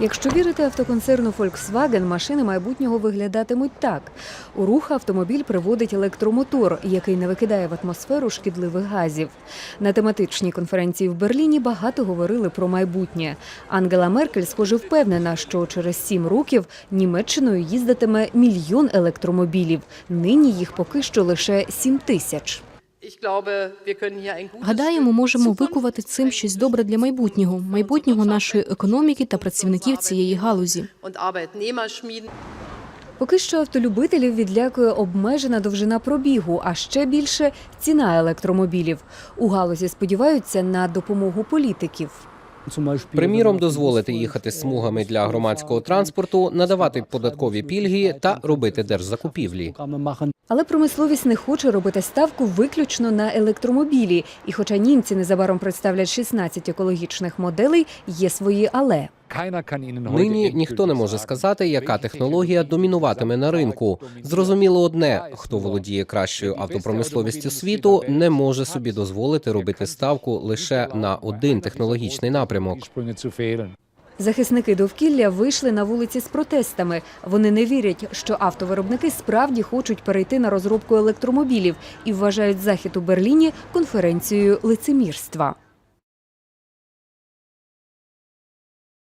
Якщо вірити автоконцерну Volkswagen, машини майбутнього виглядатимуть так: у рух автомобіль приводить електромотор, який не викидає в атмосферу шкідливих газів. На тематичній конференції в Берліні багато говорили про майбутнє. Ангела Меркель, схоже, впевнена, що через сім років Німеччиною їздитиме мільйон електромобілів. Нині їх поки що лише сім тисяч. Гадаємо, можемо викувати цим щось добре для майбутнього, майбутнього нашої економіки та працівників цієї галузі. Поки що автолюбителів відлякує обмежена довжина пробігу, а ще більше ціна електромобілів. У галузі сподіваються на допомогу політиків. Приміром, дозволити їхати смугами для громадського транспорту, надавати податкові пільги та робити держзакупівлі. Але промисловість не хоче робити ставку виключно на електромобілі. І хоча німці незабаром представлять 16 екологічних моделей, є свої але. Нині ніхто не може сказати, яка технологія домінуватиме на ринку. Зрозуміло одне: хто володіє кращою автопромисловістю світу, не може собі дозволити робити ставку лише на один технологічний напрямок. Захисники довкілля вийшли на вулиці з протестами. Вони не вірять, що автовиробники справді хочуть перейти на розробку електромобілів і вважають захід у Берліні конференцією лицемірства.